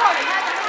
好人家。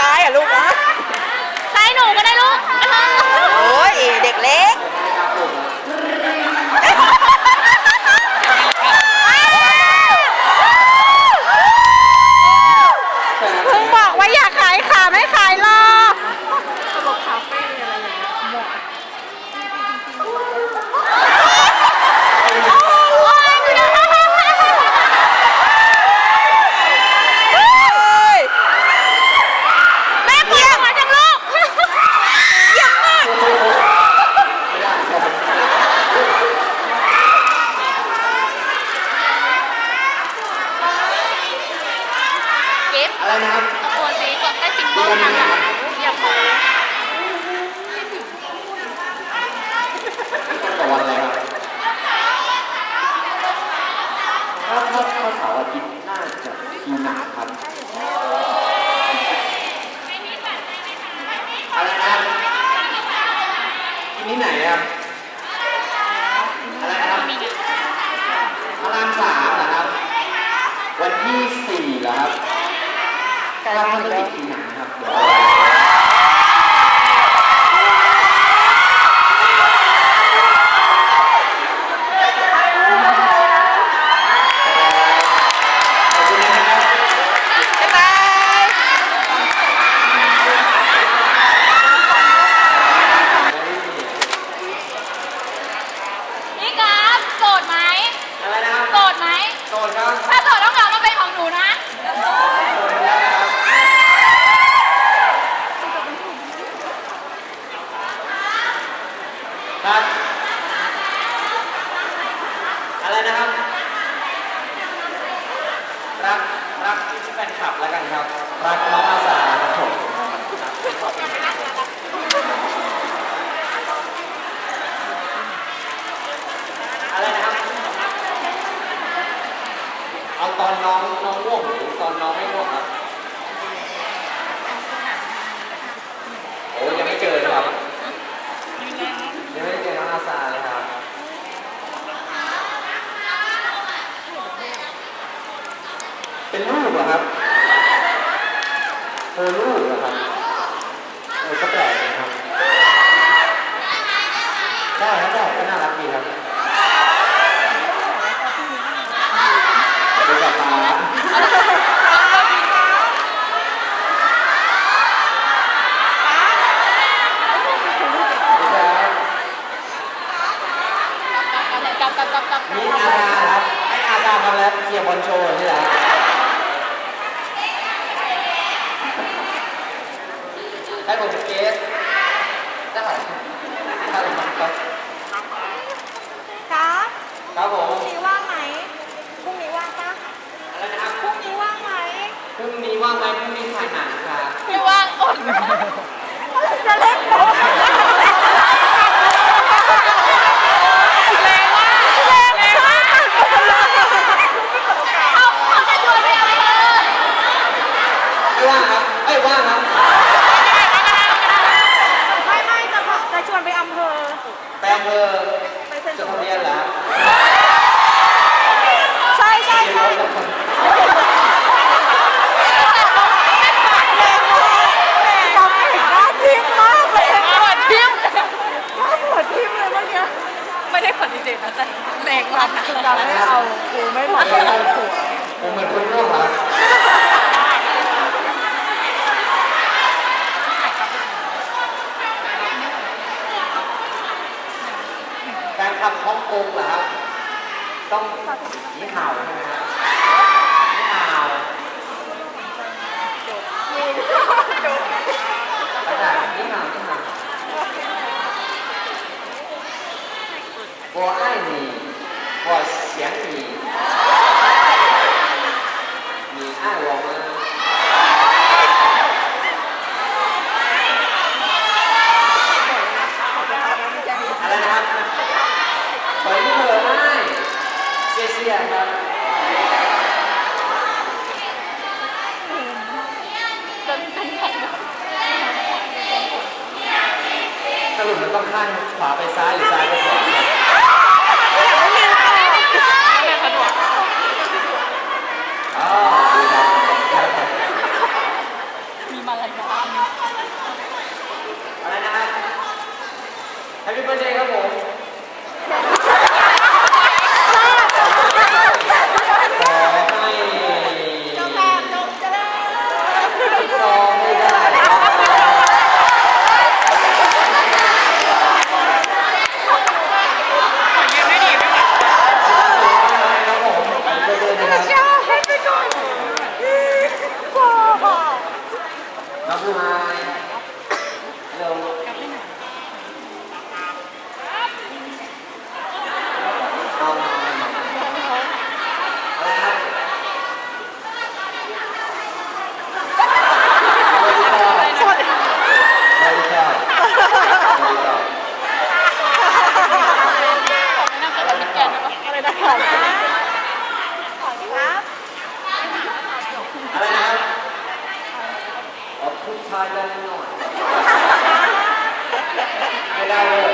ตายอะลูกนะ ครับ อะไรนะครับ รัก รักที่แฟนคลับแล้วกันครับ รักน้องอาสาครับผมอะไรนะครับ เอาตอนน้องน้องว่วงหรือตอนน้องไม่ ให้ผมเป็นเกสได้ไหมครับครับครับครับผพมรุ่งนี้ว่างไหมพรุ่งนี้ว่างปะอะไรนะครับพรุ่งนี้ว่างไหมพรุ่งนี้ว่างไหมพรุ่งนี้ถ่ายหนังครับไม่ว่างอดจะเล่นโป๊ะ แรงมากแรงมากเขาเขาจะชวนไปอะไรเออ ไม่ว่างครับเอ้ยว่างครับ ไม่ไม่จะขอจะชวนไปอำเภอ แปลงเภอ ไปเซ็น จดทะเบียนเหรอ ใช่ใช่ เรียน ใช่ รถกับคน จำเห็นหน้าทิมมากเลย ปวดทิ่ม หน้าปวดทิมเลยเมื่อกี้ ไม่ได้ปฏิเสธนะจ๊ะแรงมากนะจะไม่เอากูไม่เหมาะกับเอาผัวผมเหมือนคนร่วงเหรอการทำฮ่องกงเหรอครับต้องนี่ข่าวใช่ไหมครับ เสียเสียครับจนเป็นแผลสรุปมันต้องข้างขวาไปซ้ายหรือซ้ายไปขวาไม่สะดวกอ๋อดีครับมีมาอะไรบ้างอะไรนะครับ Happy birthday ครับผม ขอให้ เจ้าแม่จงเจริญ รอไม่ได้ครับครับผม Happy birthday นะครับ เจ้าให้ไปก่อนว้าว น้องผู้ชายเร็วเอาอะไรครับสวัสดีครับสวัสดีครับสวัสดีครับ น่าจะเป็นแกนนะ อะไรนะครับครับ อะไรนะครับขอพูดชายได้หน่อยไม่ได้เลย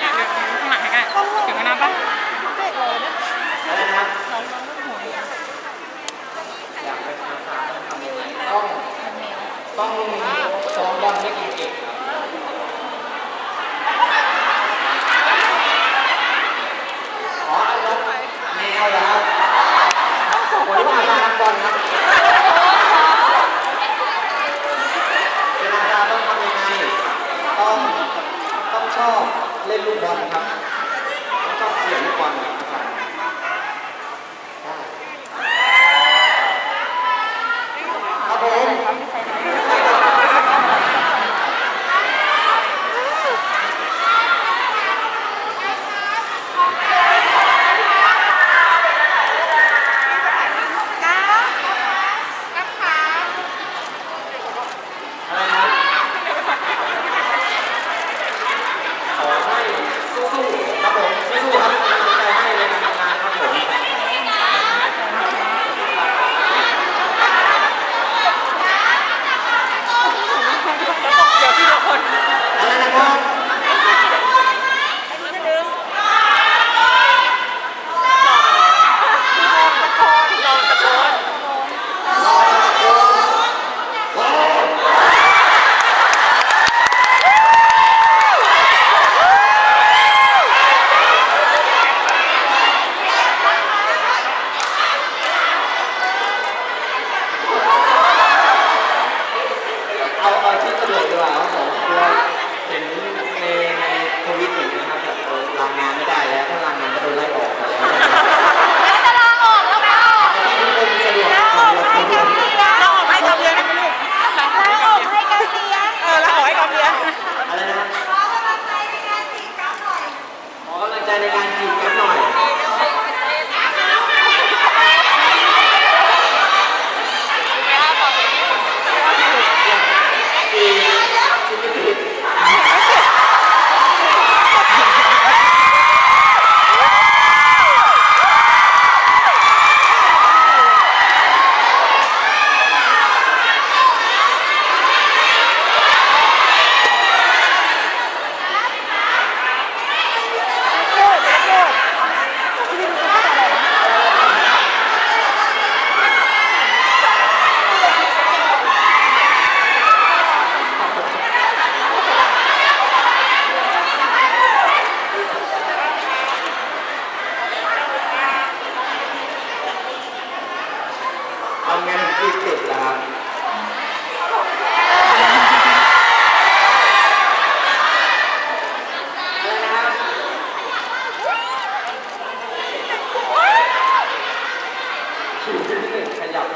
ข้างหลังใกล้ถึงน้ำปะ เด็กเลยนะ อะไรนะครับอยากไปทำงานต้องทำยังไงต้อง ต้องซ้อมบอลให้เก่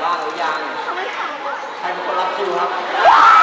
บ้างหรือยัง ใครเป็นคนรับคิวครับ